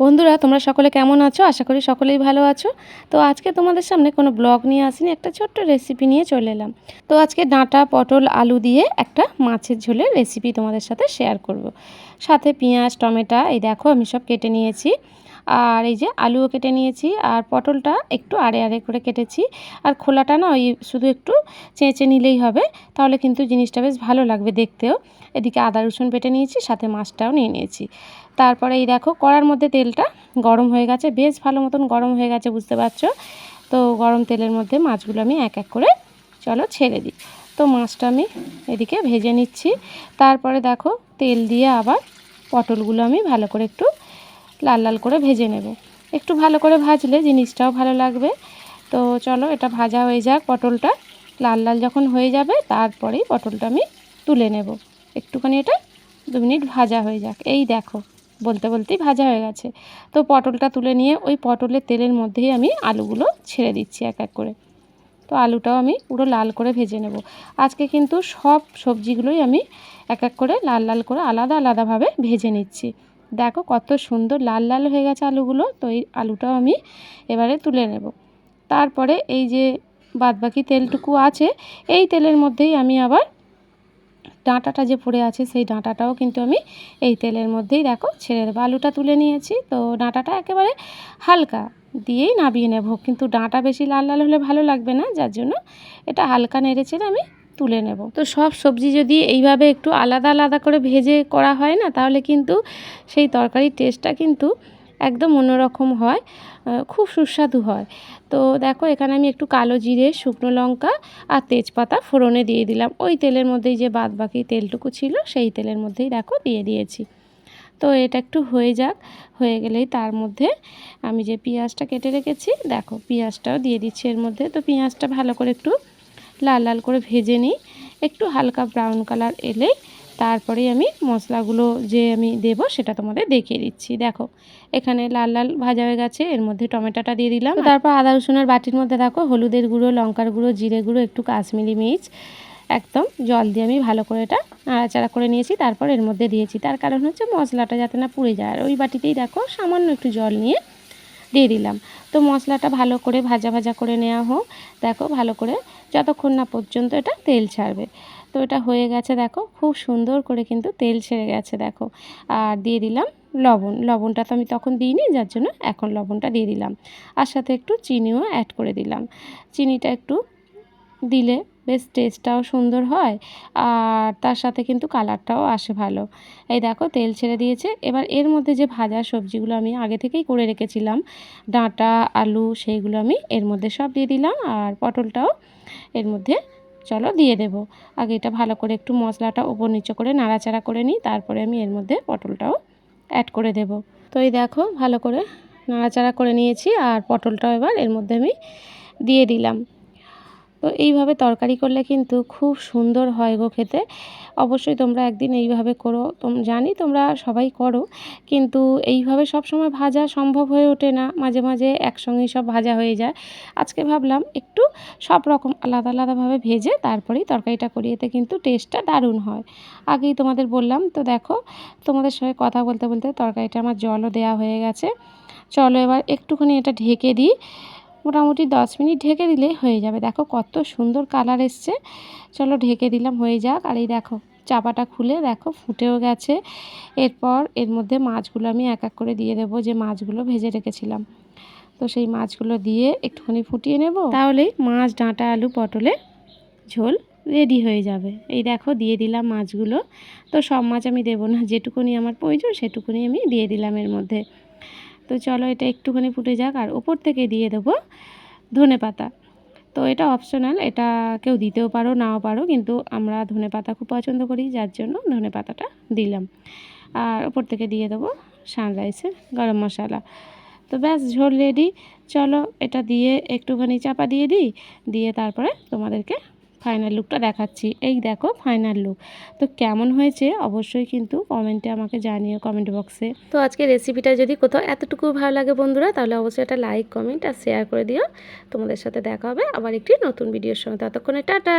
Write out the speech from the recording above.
বন্ধুরা, তোমরা সকলে কেমন আছো? আশা করি সকলেই ভালো আছো। তো আজকে তোমাদের সামনে কোনো ব্লগ নিয়ে আসিনি, একটা ছোট্ট রেসিপি নিয়ে চলে এলাম। তো আজকে ডাঁটা, পটল, আলু দিয়ে একটা মাছের ঝোলের রেসিপি তোমাদের সাথে শেয়ার করব। সাথে পেঁয়াজ, টমেটো, এই দেখো আমি সব কেটে নিয়েছি। আর এই যে আলুও কেটে নিয়েছি আর পটলটা একটু আড়ে আড়ে করে কেটেছি। আর খোলাটা না ওই শুধু একটু চেঁচে নিলেই হবে, তাহলে কিন্তু জিনিসটা বেশ ভালো লাগবে দেখতেও। এদিকে আদা, রসুন বেটে নিয়েছি, সাথে মাছটাও নিয়ে নিয়েছি। তারপরে এই দেখো কড়ার মধ্যে তেলটা গরম হয়ে গেছে, বেশ ভালো মতন গরম হয়ে গেছে, বুঝতে পারছ? তো গরম তেলের মধ্যে মাছগুলো আমি এক এক করে চলো ছেড়ে দিই। তো মাছটা আমি এদিকে ভেজে নিচ্ছি। তারপরে দেখো তেল দিয়ে আবার পটলগুলো আমি ভালো করে একটু লাল লাল করে ভেজে নেব। একটু ভালো করে ভাজলে জিনিসটাও ভালো লাগবে। তো চলো এটা ভাজা হয়ে যাক পটলটা। লাল লাল যখন হয়ে যাবে তারপরেই পটলটা আমি তুলে নেব। একটুখানি এটা দু মিনিট ভাজা হয়ে যাক। এই দেখো, বলতে বলতেই ভাজা হয়ে গেছে। তো পটলটা তুলে নিয়ে ওই পটলের তেলের মধ্যেই আমি আলুগুলো ছেড়ে দিচ্ছি এক এক করে। তো আলুটাও আমি পুরো লাল করে ভেজে নেব। আজকে কিন্তু সব সবজিগুলোই আমি এক এক করে লাল লাল করে আলাদা আলাদাভাবে ভেজে নিচ্ছি। দেখো কত সুন্দর লাল লাল হয়ে গেছে আলুগুলো, তো এই আলুটাও আমি এবারে তুলে নেব। তারপরে এই যে বাদবাকি তেলটুকু আছে, এই তেলের মধ্যেই আমি আবার ডাঁটাটা যে পড়ে আছে সেই ডাঁটাটাও কিন্তু আমি এই তেলের মধ্যেই দেখো ছেড়ে দেবো। আলুটা তুলে নিয়েছি, তো ডাঁটাটা একেবারে হালকা দিয়েই নাবিয়ে নেব। কিন্তু ডাঁটা বেশি লাল লাল হলে ভালো লাগবে না, যার জন্য এটা হালকা নেড়ে চেড়ে আমি তুলে নেব। তো সব সবজি যদি এইভাবে একটু আলাদা আলাদা করে ভেজে করা হয় না, তাহলে কিন্তু সেই তরকারির টেস্টটা কিন্তু একদম অন্যরকম হয় খুব সুস্বাদু হয়। তো দেখো এখানে আমি একটু কালো জিরে, শুকনো লঙ্কা আর তেজপাতা ফোড়নে দিয়ে দিলাম। ওই তেলের মধ্যেই যে বাদ বাকি তেলটুকু ছিল, সেই তেলের মধ্যেই দেখো দিয়ে দিয়েছি। তো এটা একটু হয়ে যাক, হয়ে গেলেই তার মধ্যে আমি যে পেঁয়াজটা কেটে রেখেছি, দেখো পেঁয়াজটাও দিয়ে দিচ্ছি এর মধ্যে। তো পেঁয়াজটা ভালো করে একটু লাল লাল করে ভেজে নিই। একটু হালকা ব্রাউন কালার এলেই তারপরেই আমি মশলাগুলো যে আমি দেব সেটা তোমাদের দেখিয়ে দিচ্ছি। দেখো, এখানে লাল লাল ভাজা হয়ে গেছে, এর মধ্যে টমেটোটা দিয়ে দিলাম। তারপর আদা রসুনের বাটির মধ্যে দেখো, হলুদের গুঁড়ো, লঙ্কার গুঁড়ো, জিরে গুঁড়ো, একটু কাশ্মীরি মির্চ, একদম জল দিয়ে আমি ভালো করে এটা নাড়াচাড়া করে নিয়েছি। তারপর এর মধ্যে দিয়েছি। তার কারণ হচ্ছে মশলাটা যাতে না পুড়ে যায়। আর ওই বাটিতেই দেখো সামান্য একটু জল নিয়ে দিয়ে দিলাম। তো মশলাটা ভালো করে ভাজা ভাজা করে নেওয়া হোক। দেখো ভালো করে যতক্ষণ না পর্যন্ত এটা তেল ছাড়বে। তো এটা হয়ে গেছে দেখো, খুব সুন্দর করে কিন্তু তেল ছেড়ে গেছে দেখো। আর দিয়ে দিলাম লবণ। লবণটা তো আমি তখন দিইনি, যার জন্য এখন লবণটা দিয়ে দিলাম। আর সাথে একটু চিনিও অ্যাড করে দিলাম। চিনিটা একটু দিলে বেশ টেস্টটাও সুন্দর হয়, আর তার সাথে কিন্তু কালারটাও আসে ভালো। এই দেখো, তেল ছেড়ে দিয়েছে। এবার এর মধ্যে যে ভাজা সবজিগুলো আমি আগে থেকেই করে রেখেছিলাম, ডাঁটা, আলু, সেইগুলো আমি এর মধ্যে সব দিয়ে দিলাম, আর পটলটাও এর মধ্যে, চলো দিয়ে দেব। আগে এটা ভালো করে একটু মশলাটা ওপর নিচে করে নাড়াচাড়া করে নিই, তারপরে আমি এর মধ্যে পটলটাও অ্যাড করে দেব। তো এই দেখো, ভালো করে নাড়াচাড়া করে নিয়েছি, আর পটলটাও এবার এর মধ্যে আমি দিয়ে দিলাম। তো এইভাবে তরকারি করলে কিন্তু খুব সুন্দর হয় গো খেতে। অবশ্যই তোমরা একদিন এইভাবে করো। জানি তোমরা সবাই করো, কিন্তু এইভাবে সব সময় ভাজা সম্ভব হয়ে ওঠে না। মাঝে মাঝে একসঙ্গেই সব ভাজা হয়ে যায়। আজকে ভাবলাম একটু সব রকম আলাদা আলাদাভাবে ভেজে তারপরেই তরকারিটা করি, এতে কিন্তু টেস্টটা দারুণ হয়। আগেই তোমাদের বললাম, তো দেখো তোমাদের সঙ্গে কথা বলতে বলতে তরকারিটা আমার জলও দেওয়া হয়ে গেছে। চলো এবার একটুখানি এটা ঢেকে দিই। মোটামুটি দশ মিনিট ঢেকে দিলে হয়ে যাবে। দেখো কত সুন্দর কালার এসছে। চলো ঢেকে দিলাম, হয়ে যাক। আর এই দেখো, চাপাটা খুলে দেখো, ফুটেও গেছে। এরপর এর মধ্যে মাছগুলো আমি এক এক করে দিয়ে দেবো যে মাছগুলো ভেজে রেখেছিলাম। তো সেই মাছগুলো দিয়ে একটুখানি ফুটিয়ে নেব। তাহলেই মাছ, ডাঁটা, আলু, পটলে ঝোল রেডি হয়ে যাবে। এই দেখো, দিয়ে দিলাম মাছগুলো। তো সব মাছ আমি দেবো না, যেটুকুনি আমার প্রয়োজন সেটুকুনি আমি দিয়ে দিলাম এর মধ্যে। তো চলো এটা একটুখানি ফুটে যাক আর ওপর থেকে দিয়ে দেবো ধনে পাতা। তো এটা অপশনাল এটা কেউ দিতেও পারো, নাও পারো, কিন্তু আমরা ধনে পাতা খুব পছন্দ করি, যার জন্য ধনে পাতাটা দিলাম। আর ওপর থেকে দিয়ে দেবো সানরাইসের গরম মশলা। তো ব্যাস, ঝোল রেডি চলো এটা দিয়ে একটুখানি চাপা দিয়ে দিই, দিয়ে তারপরে তোমাদেরকে ফাইনাল লুকটা দেখাচ্ছি। এই দেখো ফাইনাল লুক তো কেমন হয়েছে? অবশ্যই কিন্তু কমেন্টে আমাকে জানিও কমেন্ট বক্সে তো আজকে রেসিপিটা যদি কোথাও এতটুকু ভালো লাগে বন্ধুরা, তাহলে অবশ্যই একটা লাইক কমেন্ট আর শেয়ার করে দিও। তোমাদের সাথে দেখা হবে আবার একটি নতুন ভিডিওর সঙ্গে। ততক্ষণে টাটা!